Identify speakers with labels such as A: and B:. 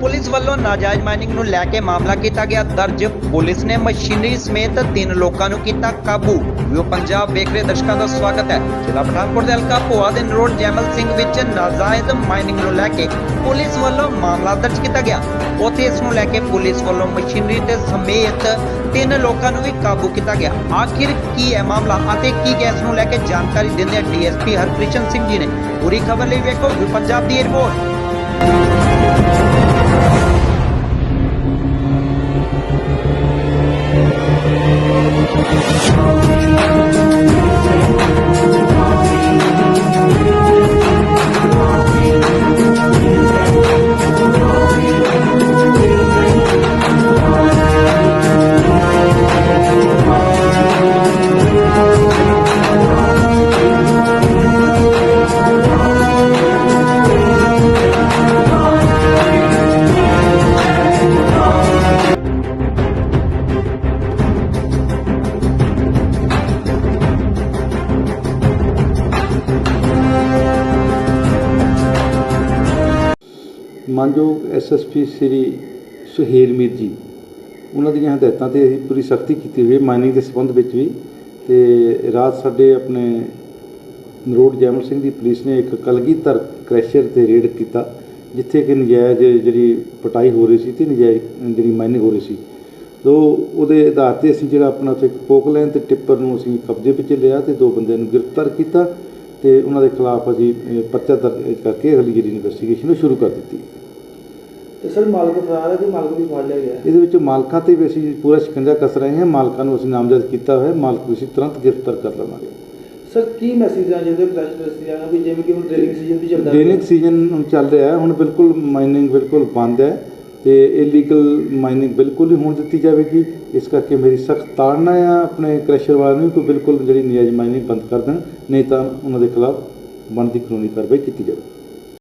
A: Police ਵੱਲੋਂ ਨਾਜਾਇਜ਼ mining ਨੂੰ ਲੈ ਕੇ ਮਾਮਲਾ ਕੀਤਾ ਗਿਆ। ਦਰਜ ਪੁਲਿਸ ਨੇ ਮਸ਼ੀਨਰੀ ਸਮੇਤ ਤਿੰਨ ਲੋਕਾਂ ਨੂੰ ਕੀਤਾ ਕਾਬੂ। ਵਿਓ ਪੰਜਾਬ ਵੇਖ ਰਹੇ ਦਰਸ਼ਕਾਂ ਦਾ ਸਵਾਗਤ ਹੈ। ਜ਼ਿਲ੍ਹਾ ਪਠਾਨਕੋਟ ਦੇ ਹਲਕਾ ਭੋਆ ਦੇ ਨਰੋਡ ਜੈਮਲ ਸਿੰਘ ਵਿੱਚ ਨਾਜਾਇਜ਼ ਮਾਈਨਿੰਗ ਨੂੰ ਲੈ ਕੇ ਪੁਲਿਸ ਵੱਲੋਂ ਮਾਮਲਾ ਦਰਜ ਕੀਤਾ ਗਿਆ। ਉੱਥੇ ਇਸ ਨੂੰ ਲੈ ਕੇ ਪੁਲਿਸ ਵੱਲੋਂ ਮਸ਼ੀਨਰੀ ਤੇ ਸਮੇਤ ਤਿੰਨ ਲੋਕਾਂ ਨੂੰ ਵੀ ਕਾਬੂ ਕੀਤਾ ਗਿਆ। ਆਖਿਰ ਕੀ ਹੈ ਮਾਮਲਾ ਅਤੇ ਕੀ ਗੈਸ ਨੂੰ ਲੈ ਕੇ ਜਾਣਕਾਰੀ ਦਿੰਦੇ ਡੀਐਸਪੀ ਹਰਕ੍ਰਿਸ਼ਨ ਸਿੰਘ ਜੀ ਨੇ। ਪੂਰੀ ਖਬਰ ਲਈ ਵੇਖੋ ਵਿਓ ਪੰਜਾਬ ਦੀ ਰਿਪੋਰਟ।
B: ਮਾਨਯੋਗ ਐਸਐਸਪੀ ਸ੍ਰੀ ਸੁਹੇਲ ਮੀਰ ਜੀ, ਉਹਨਾਂ ਦੀਆਂ ਹਦਾਇਤਾਂ ਤੇ ਅਸੀਂ ਪੂਰੀ ਸਖਤੀ ਕੀਤੀ ਹੋਈ ਹੈ ਮਾਈਨਿੰਗ ਦੇ ਸੰਬੰਧ ਵਿੱਚ ਵੀ ਤੇ ਰਾਤ ਸਾਡੇ ਆਪਣੇ ਨਰੋਡ ਜੈਮਲ ਸਿੰਘ ਦੀ ਪੁਲਿਸ ਨੇ ਇੱਕ ਕਲਗੀਧਰ ਕ੍ਰੈਸ਼ਰ ਤੇ ਰੇਡ ਕੀਤਾ, ਜਿੱਥੇ ਕਿ ਨਜਾਇਜ਼ ਜਿਹੜੀ ਪਟਾਈ ਹੋ ਰਹੀ ਸੀ ਤੇ ਨਜਾਇਜ਼ ਜਿਹੜੀ ਮਾਈਨਿੰਗ ਹੋ ਰਹੀ ਸੀ। ਤੋ ਉਹਦੇ ਆਧਾਰ ਤੇ ਅਸੀਂ ਜਿਹੜਾ ਆਪਣਾ ਉੱਥੇ ਪੋਕਲੈਨ ਤੇ ਟਿੱਪਰ ਨੂੰ ਅਸੀਂ ਕਬਜ਼ੇ ਵਿੱਚ ਲਿਆ ਤੇ ਦੋ ਬੰਦਿਆਂ ਨੂੰ ਗ੍ਰਿਫਤਾਰ ਕੀਤਾ ਤੇ ਉਹਨਾਂ ਦੇ ਖਿਲਾਫ ਅਸੀਂ ਪਰਚਾ ਦਰਜ ਕਰਕੇ ਅਗਲੀ ਜਿਹੜੀ ਇਨਵੈਸਟੀਗੇਸ਼ਨ ਉਹ ਸ਼ੁਰੂ ਕਰ ਦਿੱਤੀ।
C: ਤੇ ਸਰ ਮਾਲਕ ਫਰਾਰ ਹੈ ਕਿ ਮਾਲਕ ਵੀ ਫੜ ਲਿਆ ਗਿਆ?
B: ਇਹਦੇ ਵਿੱਚ ਮਾਲਕਾਂ ਤੇ ਵੀ ਅਸੀਂ ਪੂਰਾ ਸ਼ਿਕੰਜਾ ਕਸ ਰਹੇ ਹਾਂ। ਮਾਲਕਾਂ ਨੂੰ ਅਸੀਂ ਨਾਮਜ਼ਦ ਕੀਤਾ ਹੋਇਆ। ਮਾਲਕ ਨੂੰ ਅਸੀਂ ਤੁਰੰਤ ਗ੍ਰਿਫਤਾਰ ਕਰ ਲਵਾਂਗੇ।
C: ਸਰ ਕੀ ਮੈਸੇਜ ਆ ਜਿਹਦੇ ਕ੍ਰੈਸ਼ ਇੰਡਸਟਰੀਆਂ ਨੂੰ ਵੀ ਜਿਵੇਂ ਕਿ ਹੁਣ ਡ੍ਰਿਲਿੰਗ ਸੀਜ਼ਨ ਵੀ ਚੱਲਦਾ
B: ਡਰੇਨਿੰਗ ਸੀਜ਼ਨ ਹੁਣ ਚੱਲ ਰਿਹਾ ਹੈ। ਹੁਣ ਬਿਲਕੁਲ ਮਾਈਨਿੰਗ ਬਿਲਕੁਲ ਬੰਦ ਹੈ ਤੇ ਇਲੀਗਲ ਮਾਈਨਿੰਗ ਬਿਲਕੁਲ ਹੀ ਹੋਣ ਦਿੱਤੀ ਜਾਵੇਗੀ। ਇਸ ਕਰਕੇ ਮੇਰੀ ਸਖਤ ਤਾੜਨਾ ਹੈ ਆਪਣੇ ਕ੍ਰੈਸ਼ਰ ਵਾਲਿਆਂ ਨੂੰ ਕਿ ਬਿਲਕੁਲ ਜਿਹੜੀ ਨਜਾਇਜ਼ ਮਾਈਨਿੰਗ ਬੰਦ ਕਰ ਦੇਣ। ਨਹੀਂ ਤਾਂ ਉਹਨਾਂ ਦੇ ਖਿਲਾਫ ਬਣਦੀ ਕਾਨੂੰਨੀ ਕਾਰਵਾਈ ਕੀਤੀ ਜਾਵੇ।